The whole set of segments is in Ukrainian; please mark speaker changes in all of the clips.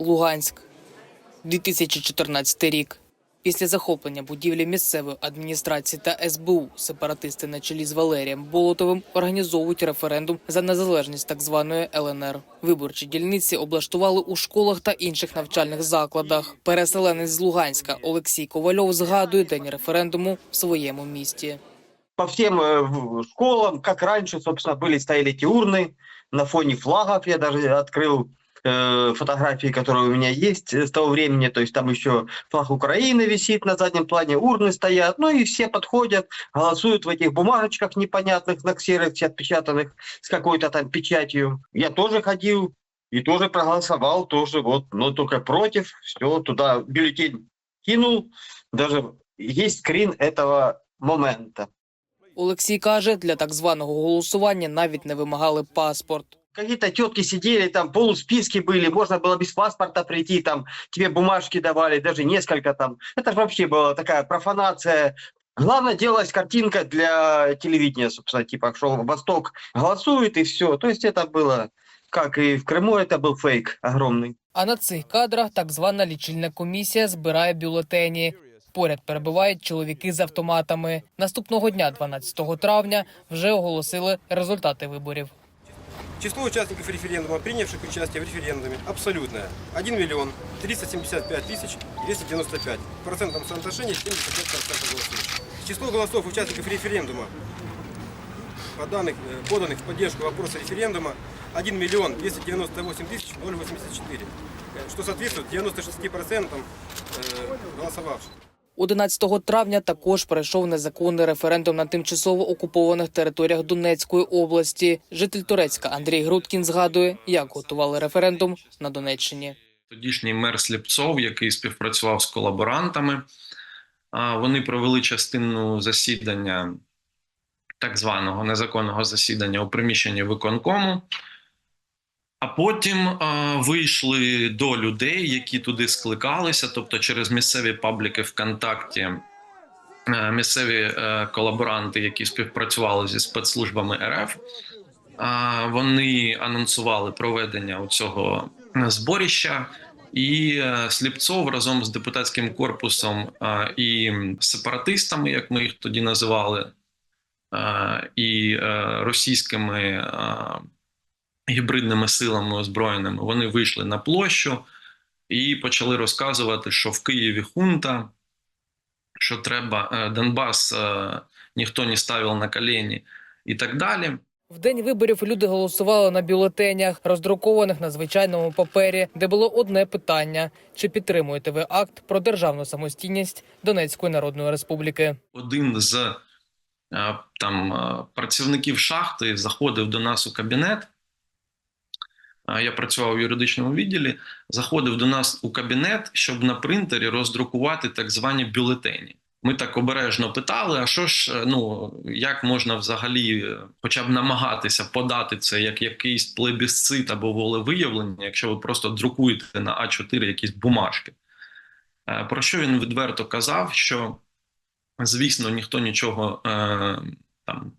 Speaker 1: Луганськ. 2014 рік. Після захоплення будівлі місцевої адміністрації та СБУ сепаратисти на чолі з Валерієм Болотовим організовують референдум за незалежність так званої ЛНР. Виборчі дільниці облаштували у школах та інших навчальних закладах. Переселенець з Луганська Олексій Ковальов згадує день референдуму в своєму місті.
Speaker 2: по всем э, в- школам, как раньше, собственно, были, стояли эти урны на фоне флагов. Я даже открыл э, фотографии, которые у меня есть э, с того времени. То есть там еще флаг Украины висит на заднем плане, урны стоят. Ну и все подходят, голосуют в этих бумажечках непонятных, на ксероксе отпечатанных с какой-то там печатью. Я тоже ходил и тоже проголосовал, тоже вот, но только против. Все, туда бюллетень кинул. Даже есть скрин этого момента.
Speaker 1: Олексій каже, для так званого голосування навіть не вимагали паспорт.
Speaker 2: Какие-то тетки сидели, там полусписки были, можно было без паспорта прийти, там тебе бумажки давали, даже несколько там. Это же вообще была такая профанация. Главное, делалась картинка для телевидения, собственно, типа, что Восток голосует и все. То есть это было, как и в Крыму, это был фейк огромный.
Speaker 1: А на цих кадрах так звана лічильна комісія збирає бюлетені. Поряд перебувають чоловіки з автоматами. Наступного дня, 12 травня, вже оголосили результати виборів.
Speaker 3: Число участников референдума, принявших участие в референдуме, абсолютное. 1 миллион 375 тысяч 295. В процентном соотношении 75% голосующих. Число голосов участников референдума, по данных, э, поданных в поддержку вопроса референдума, 1 миллион 298 тысяч 084, э, что соответствует 96% э, голосовавших.
Speaker 1: 11 травня також пройшов незаконний референдум на тимчасово окупованих територіях Донецької області. Житель Турецька Андрій Грудкін згадує, як готували референдум на Донеччині.
Speaker 4: Тодішній мер Сліпцов, який співпрацював з колаборантами, вони провели частину засідання, так званого незаконного засідання у приміщенні виконкому. А потім а, вийшли до людей, які туди скликалися, тобто через місцеві пабліки ВКонтакті, е, місцеві е, колаборанти, які співпрацювали зі спецслужбами РФ. А, Вони анонсували проведення цього зборища, і е, Сліпцов разом з депутатським корпусом е, і сепаратистами, як ми їх тоді називали, е, і е, російськими е, гібридними силами озброєними, вони вийшли на площу і почали розказувати, що в Києві хунта, що треба е, Донбас е, ніхто не ставив на колені і так далі.
Speaker 1: В день виборів люди голосували на бюлетенях, роздрукованих на звичайному папері, де було одне питання: чи підтримуєте ви акт про державну самостійність Донецької Народної Республіки?
Speaker 4: один з е, там працівників шахти заходив до нас у кабінет. Я працював у юридичному відділі. Заходив до нас у кабінет, щоб на принтері роздрукувати так звані бюлетені. Ми так обережно питали: а що ж, е, ну як можна взагалі, е, хоча б намагатися подати це як якийсь плебісцит або волевиявлення, якщо ви просто друкуєте на А4 якісь бумажки? Е, Про що він відверто казав? Що звісно, ніхто нічого там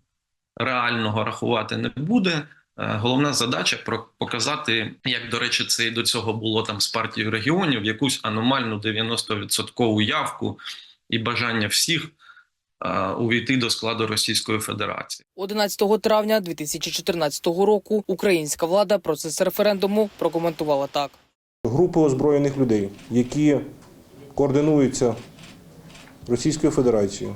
Speaker 4: реального рахувати не буде. Е, Головна задача про показати, як до речі, це і до цього було там з партією регіонів, якусь аномальну 90% явку і бажання всіх е, увійти до складу Російської Федерації.
Speaker 1: 11 травня 2014 року українська влада процес референдуму прокоментувала так.
Speaker 5: групи озброєних людей, які координуються Російською Федерацією,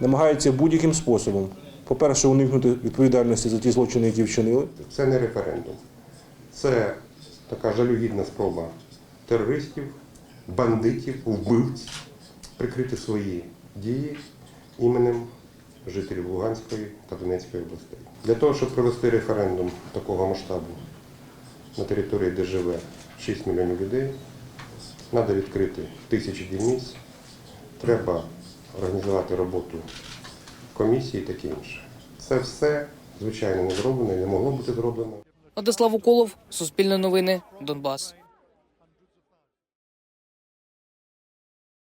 Speaker 5: намагаються будь-яким способом, по-перше, уникнути відповідальності за ті злочини, які вчинили.
Speaker 6: Це не референдум. Це така жалюгідна спроба терористів, бандитів, вбивць прикрити свої дії іменем жителів Луганської та Донецької областей. Для того, щоб провести референдум такого масштабу на території, де живе 6 мільйонів людей, треба відкрити тисячі дільниць, треба організувати роботу комісії таке інше. Це все, звичайно, не зроблено і не могло бути зроблено.
Speaker 1: Владислав Уколов, Суспільне новини, Донбас.